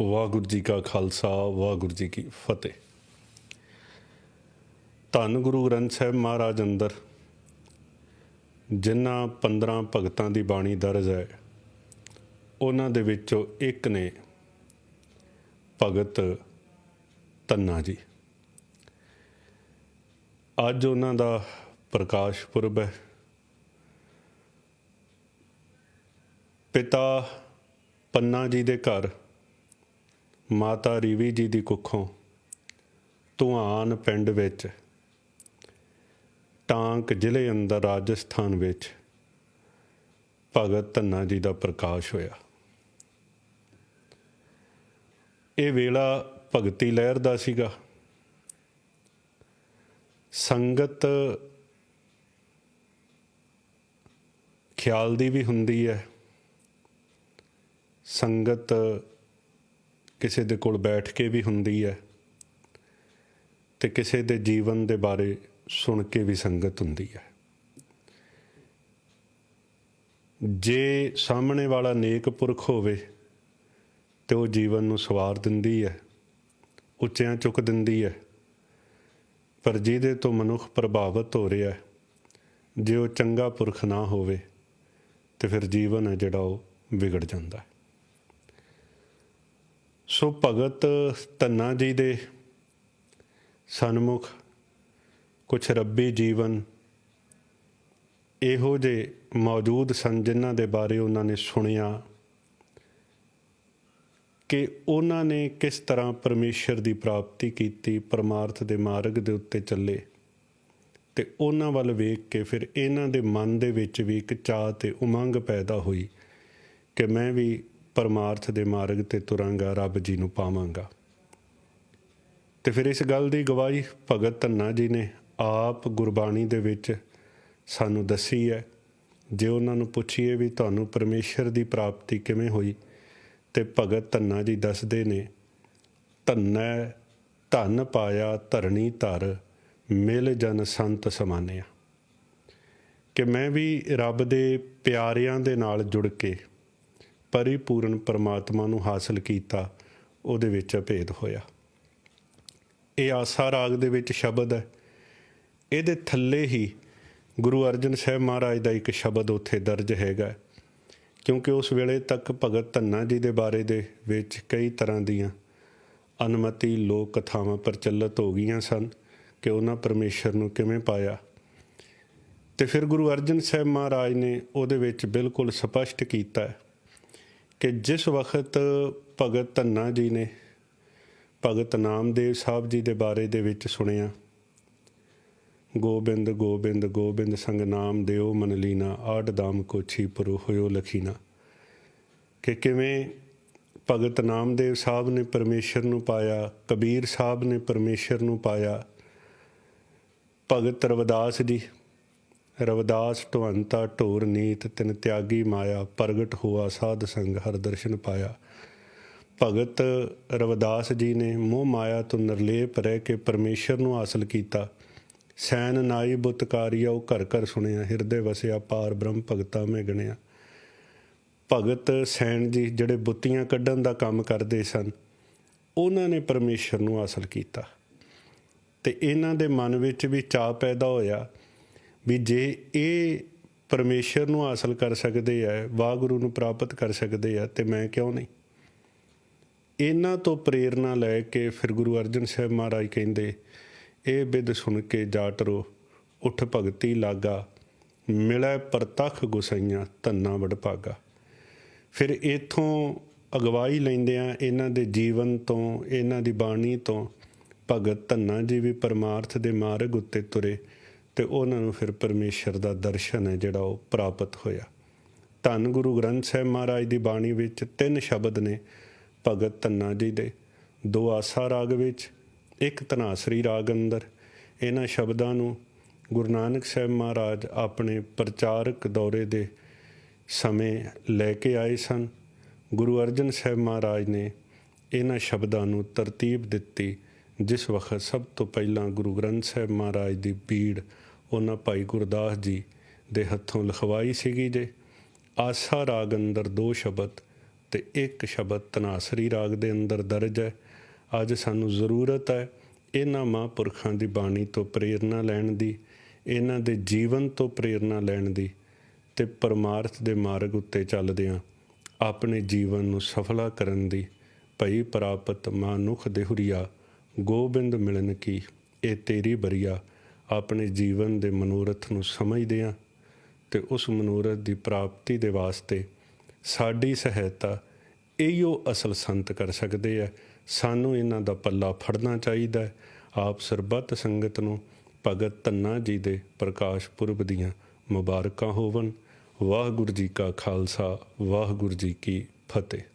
ਵਾਹਿਗੁਰੂ ਜੀ ਕਾ ਖਾਲਸਾ, ਵਾਹਿਗੁਰੂ ਜੀ ਕੀ ਫਤਿਹ। ਧੰਨ ਗੁਰੂ ਗ੍ਰੰਥ ਸਾਹਿਬ ਮਹਾਰਾਜ ਅੰਦਰ, ਜਿਨ੍ਹਾਂ 15 ਭਗਤਾਂ ਦੀ ਬਾਣੀ ਦਰਜ ਹੈ, ਉਹਨਾਂ ਦੇ ਵਿੱਚੋਂ ਇੱਕ ਨੇ ਭਗਤ ਧੰਨਾ ਜੀ। ਅੱਜ ਉਹਨਾਂ ਦਾ ਪ੍ਰਕਾਸ਼ ਪੁਰਬ ਹੈ। ਪਿਤਾ ਪੰਨਾ ਜੀ ਦੇ ਘਰ ਮਾਤਾ ਰੀਵੀ ਜੀ ਦੀ ਕੁੱਖੋਂ ਧੁਆਨ ਪਿੰਡ ਵਿੱਚ, ਟਾਂਕ ਜ਼ਿਲ੍ਹੇ ਅੰਦਰ ਰਾਜਸਥਾਨ ਵਿੱਚ ਭਗਤ ਧੰਨਾ ਜੀ ਦਾ ਪ੍ਰਕਾਸ਼ ਹੋਇਆ। ਇਹ ਵੇਲਾ ਭਗਤੀ ਲਹਿਰ ਦਾ ਸੀਗਾ। ਸੰਗਤ ਖਿਆਲ ਦੀ ਵੀ ਹੁੰਦੀ ਹੈ। ਸੰਗਤ ਕਿਸੇ ਦੇ ਕੋਲ ਬੈਠ ਕੇ ਵੀ ਹੁੰਦੀ ਹੈ ਤੇ ਕਿਸੇ ਦੇ ਜੀਵਨ ਦੇ ਬਾਰੇ ਸੁਣ ਕੇ ਵੀ ਸੰਗਤ ਹੁੰਦੀ ਹੈ। ਜੇ ਸਾਹਮਣੇ ਵਾਲਾ ਨੇਕ ਪੁਰਖ ਹੋਵੇ ਤੇ ਉਹ ਜੀਵਨ ਨੂੰ ਸਵਾਰ ਦਿੰਦੀ ਹੈ, ਉੱਚਿਆਂ ਚੁੱਕ ਦਿੰਦੀ ਹੈ, ਪਰ ਜਿਹਦੇ ਤੋਂ ਮਨੁੱਖ ਪ੍ਰਭਾਵਿਤ ਹੋ ਰਿਹਾ ਜੇ ਉਹ ਚੰਗਾ ਪੁਰਖ ਨਾ ਹੋਵੇ ਤੇ ਫਿਰ ਜੀਵਨ ਹੈ ਜਿਹੜਾ ਉਹ ਵਿਗੜ ਜਾਂਦਾ ਹੈ। ਸੋ ਭਗਤ ਧੰਨਾ ਜੀ ਦੇ ਸਨਮੁਖ, ਕੁਛ ਰੱਬੀ ਜੀਵਨ ਇਹੋ ਜੇ ਮੌਜੂਦ ਸਨ ਜਿਨ੍ਹਾਂ ਦੇ ਬਾਰੇ ਉਹਨਾਂ ਨੇ ਸੁਣਿਆ ਕਿ ਉਹਨਾਂ ਨੇ ਕਿਸ ਤਰ੍ਹਾਂ ਪਰਮੇਸ਼ਰ ਦੀ ਪ੍ਰਾਪਤੀ ਕੀਤੀ, ਪਰਮਾਰਥ ਦੇ ਮਾਰਗ ਦੇ ਉੱਤੇ ਚੱਲੇ ਤੇ ਉਹਨਾਂ ਵੱਲ ਵੇਖ ਕੇ ਫਿਰ ਇਹਨਾਂ ਦੇ ਮਨ ਦੇ ਵਿੱਚ ਵੀ ਇੱਕ ਚਾਹ ਤੇ ਉਮੰਗ ਪੈਦਾ ਹੋਈ ਕਿ ਮੈਂ ਵੀ ਪਰਮਾਰਥ ਦੇ ਮਾਰਗ ਤੇ ਤੁਰਾਂਗਾ, ਰੱਬ ਜੀ ਨੂੰ ਪਾਵਾਂਗਾ। ਤੇ ਫਿਰ ਇਸ ਗੱਲ ਦੀ ਗਵਾਹੀ ਭਗਤ ਧੰਨਾ ਜੀ ਨੇ ਆਪ ਗੁਰਬਾਣੀ ਦੇ ਵਿੱਚ ਸਾਨੂੰ ਦੱਸੀ ਹੈ। ਜੇ ਉਹਨਾਂ ਨੂੰ ਪੁੱਛੀਏ ਵੀ ਤੁਹਾਨੂੰ ਪਰਮੇਸ਼ਰ ਦੀ ਪ੍ਰਾਪਤੀ ਕਿਵੇਂ ਹੋਈ, ਤੇ ਭਗਤ ਧੰਨਾ ਜੀ ਦੱਸਦੇ ਨੇ, ਧੰਨੈ, ਧਨ ਪਾਇਆ ਧਰਣੀ ਧਰ, ਮਿਲ ਜਨ ਸੰਤ ਸਮਾਨਿਆ। ਕਿ ਮੈਂ ਵੀ ਰੱਬ ਦੇ ਪਿਆਰਿਆਂ ਦੇ ਨਾਲ ਜੁੜ ਕੇ ਪਰਿਪੂਰਨ ਪਰਮਾਤਮਾ ਨੂੰ ਹਾਸਲ ਕੀਤਾ, ਉਹਦੇ ਵਿੱਚ ਭੇਦ ਹੋਇਆ। ਇਹ ਆਸਾ ਰਾਗ ਦੇ ਵਿੱਚ ਸ਼ਬਦ ਹੈ। ਇਹਦੇ ਥੱਲੇ ਹੀ ਗੁਰੂ ਅਰਜਨ ਸਾਹਿਬ ਮਹਾਰਾਜ ਦਾ ਇੱਕ ਸ਼ਬਦ ਉੱਥੇ ਦਰਜ ਹੈਗਾ ਕਿਉਂਕਿ ਉਸ ਵੇਲੇ ਤੱਕ ਭਗਤ ਧੰਨਾ ਜੀ ਦੇ ਬਾਰੇ ਦੇ ਵਿੱਚ ਕਈ ਤਰ੍ਹਾਂ ਦੀਆਂ ਅਨਮਤੀ ਲੋਕ ਕਥਾਵਾਂ ਪ੍ਰਚਲਿਤ ਹੋ ਗਈਆਂ ਸਨ ਕਿ ਉਹਨਾਂ ਪਰਮੇਸ਼ਰ ਨੂੰ ਕਿਵੇਂ ਪਾਇਆ। ਤੇ ਫਿਰ ਗੁਰੂ ਅਰਜਨ ਸਾਹਿਬ ਮਹਾਰਾਜ ਨੇ ਉਹਦੇ ਵਿੱਚ ਬਿਲਕੁਲ ਸਪਸ਼ਟ ਕੀਤਾ ਕਿ ਜਿਸ ਵਕਤ ਭਗਤ ਧੰਨਾ ਜੀ ਨੇ ਭਗਤ ਨਾਮਦੇਵ ਸਾਹਿਬ ਜੀ ਦੇ ਬਾਰੇ ਦੇ ਵਿੱਚ ਸੁਣਿਆ, ਗੋਬਿੰਦ ਗੋਬਿੰਦ ਗੋਬਿੰਦ ਸੰਗ ਨਾਮ ਦਿਓ ਮਨ ਲੀਨਾ, ਆੜ ਦਾਮ ਕੋ ਛੀਪਰੋ ਹੋਇਓ ਲਖੀਨਾ। ਕਿ ਕਿਵੇਂ ਭਗਤ ਨਾਮਦੇਵ ਸਾਹਿਬ ਨੇ ਪਰਮੇਸ਼ਰ ਨੂੰ ਪਾਇਆ, ਕਬੀਰ ਸਾਹਿਬ ਨੇ ਪਰਮੇਸ਼ਰ ਨੂੰ ਪਾਇਆ, ਭਗਤ ਰਵਿਦਾਸ ਜੀ ਰਵਿਦਾਸ ਢਵੰਤਾ ਢੋਰ ਨੀਤ, ਤਿਨ ਤਿਆਗੀ ਮਾਇਆ, ਪ੍ਰਗਟ ਹੋਆ ਸਾਧ ਸੰਗ ਹਰ ਦਰਸ਼ਨ ਪਾਇਆ। ਭਗਤ ਰਵਿਦਾਸ ਜੀ ਨੇ ਮੋਹ ਮਾਇਆ ਤੋਂ ਨਿਰਲੇਪ ਰਹਿ ਕੇ ਪਰਮੇਸ਼ਰ ਨੂੰ ਹਾਸਲ ਕੀਤਾ। ਸੈਨ ਨਾਈ ਬੁੱਤਕਾਰੀਆ ਉਹ ਘਰ ਘਰ ਸੁਣਿਆ, ਹਿਰਦੇ ਵਸਿਆ, ਪਾਰ ਬ੍ਰਹਮ ਭਗਤਾ ਮੈਂ ਗਣਿਆ। ਭਗਤ ਸੈਨ ਜੀ ਜਿਹੜੇ ਬੁੱਤੀਆਂ ਕੱਢਣ ਦਾ ਕੰਮ ਕਰਦੇ ਸਨ, ਉਹਨਾਂ ਨੇ ਪਰਮੇਸ਼ਰ ਨੂੰ ਹਾਸਲ ਕੀਤਾ। ਤੇ ਇਹਨਾਂ ਦੇ ਮਨ ਵਿੱਚ ਵੀ ਚਾਹ ਪੈਦਾ ਹੋਇਆ ਵੀ ਜੇ ਇਹ ਪਰਮੇਸ਼ਰ ਨੂੰ ਹਾਸਲ ਕਰ ਸਕਦੇ ਆ, ਵਾਹਿਗੁਰੂ ਨੂੰ ਪ੍ਰਾਪਤ ਕਰ ਸਕਦੇ ਆ, ਤੇ ਮੈਂ ਕਿਉਂ ਨਹੀਂ? ਇਹਨਾਂ ਤੋਂ ਪ੍ਰੇਰਣਾ ਲੈ ਕੇ ਫਿਰ ਗੁਰੂ ਅਰਜਨ ਸਾਹਿਬ ਮਹਾਰਾਜ ਕਹਿੰਦੇ, ਇਹ ਬਿਦ ਸੁਣ ਕੇ ਜਾਟਰੋ ਉਠ ਭਗਤੀ ਲਾਗਾ, ਮਿਲੈ ਪ੍ਰਤਖ ਗੁਸਈਆਂ, ਧੰਨਾ ਵਡ ਭਾਗਾ। ਫਿਰ ਇਥੋਂ ਅਗਵਾਈ ਲੈਂਦੇ ਆ ਇਹਨਾਂ ਦੇ ਜੀਵਨ ਤੋਂ, ਇਹਨਾਂ ਦੀ ਬਾਣੀ ਤੋਂ, ਭਗਤ ਧੰਨਾ ਜੀ ਵੀ ਪਰਮਾਰਥ ਦੇ ਮਾਰਗ ਉੱਤੇ ਤੁਰੇ ਤੇ ਉਹਨਾਂ ਨੂੰ ਫਿਰ ਪਰਮੇਸ਼ਰ ਦਾ ਦਰਸ਼ਨ ਹੈ ਜਿਹੜਾ ਉਹ ਪ੍ਰਾਪਤ ਹੋਇਆ। ਧੰਨ ਗੁਰੂ ਗ੍ਰੰਥ ਸਾਹਿਬ ਮਹਾਰਾਜ ਦੀ ਬਾਣੀ ਵਿੱਚ ਤਿੰਨ ਸ਼ਬਦ ਨੇ, ਭਗਤ ਧੰਨਾ ਜੀ ਦੇ, ਦੋ ਆਸਾ ਰਾਗ ਵਿੱਚ, ਇੱਕ ਧਨਾਸਰੀ ਰਾਗ ਅੰਦਰ। ਇਹਨਾਂ ਸ਼ਬਦਾਂ ਨੂੰ ਗੁਰੂ ਨਾਨਕ ਸਾਹਿਬ ਮਹਾਰਾਜ ਆਪਣੇ ਪ੍ਰਚਾਰਕ ਦੌਰੇ ਦੇ ਸਮੇਂ ਲੈ ਕੇ ਆਏ ਸਨ। ਗੁਰੂ ਅਰਜਨ ਸਾਹਿਬ ਮਹਾਰਾਜ ਨੇ ਇਹਨਾਂ ਸ਼ਬਦਾਂ ਨੂੰ ਤਰਤੀਬ ਦਿੱਤੀ ਜਿਸ ਵਕਤ ਸਭ ਤੋਂ ਪਹਿਲਾਂ ਗੁਰੂ ਗ੍ਰੰਥ ਸਾਹਿਬ ਮਹਾਰਾਜ ਦੀ ਪੀੜ ਉਹਨਾਂ ਭਾਈ ਗੁਰਦਾਸ ਜੀ ਦੇ ਹੱਥੋਂ ਲਿਖਵਾਈ ਸੀਗੀ ਜੇ, ਆਸਾ ਰਾਗ ਅੰਦਰ ਦੋ ਸ਼ਬਦ ਤੇ ਇੱਕ ਸ਼ਬਦ ਤਨਾਸਰੀ ਰਾਗ ਦੇ ਅੰਦਰ ਦਰਜ ਹੈ। ਅੱਜ ਸਾਨੂੰ ਜ਼ਰੂਰਤ ਹੈ ਇਹਨਾਂ ਮਹਾਂਪੁਰਖਾਂ ਦੀ ਬਾਣੀ ਤੋਂ ਪ੍ਰੇਰਣਾ ਲੈਣ ਦੀ, ਇਹਨਾਂ ਦੇ ਜੀਵਨ ਤੋਂ ਪ੍ਰੇਰਣਾ ਲੈਣ ਦੀ ਤੇ ਪਰਮਾਰਥ ਦੇ ਮਾਰਗ ਉੱਤੇ ਚੱਲਦਿਆਂ ਆਪਣੇ ਜੀਵਨ ਨੂੰ ਸਫਲਾ ਕਰਨ ਦੀ ਭਈ ਪ੍ਰਾਪਤ ਮਾਨੁਖ ਦੇਹੁਰੀਆ ਗੋਬਿੰਦ ਮਿਲਨ ਕੀ, ਇਹ ਤੇਰੀ ਬਰੀਆ ਆਪਣੇ ਜੀਵਨ ਦੇ ਮਨੋਰਥ ਨੂੰ ਸਮਝਦੇ ਸਮਝਦਿਆਂ ਤੇ ਉਸ ਮਨੋਰਥ ਦੀ ਪ੍ਰਾਪਤੀ ਦੇ ਵਾਸਤੇ ਸਾਡੀ ਸਹਾਇਤਾ ਇਹੋ ਅਸਲ ਸੰਤ ਕਰ ਸਕਦੇ ਆ। ਸਾਨੂੰ ਇਹਨਾਂ ਦਾ ਪੱਲਾ ਫੜਨਾ ਚਾਹੀਦਾ ਆਪ ਸਰਬੱਤ ਸੰਗਤ ਨੂੰ ਭਗਤ ਧੰਨਾ ਜੀ ਦੇ ਪ੍ਰਕਾਸ਼ ਪੁਰਬ ਦੀਆਂ ਮੁਬਾਰਕਾਂ ਹੋਵਨ। ਵਾਹਿਗੁਰੂ ਜੀ ਕਾ ਖਾਲਸਾ, ਵਾਹਿਗੁਰੂ ਜੀ ਕੀ ਫਤਿਹ।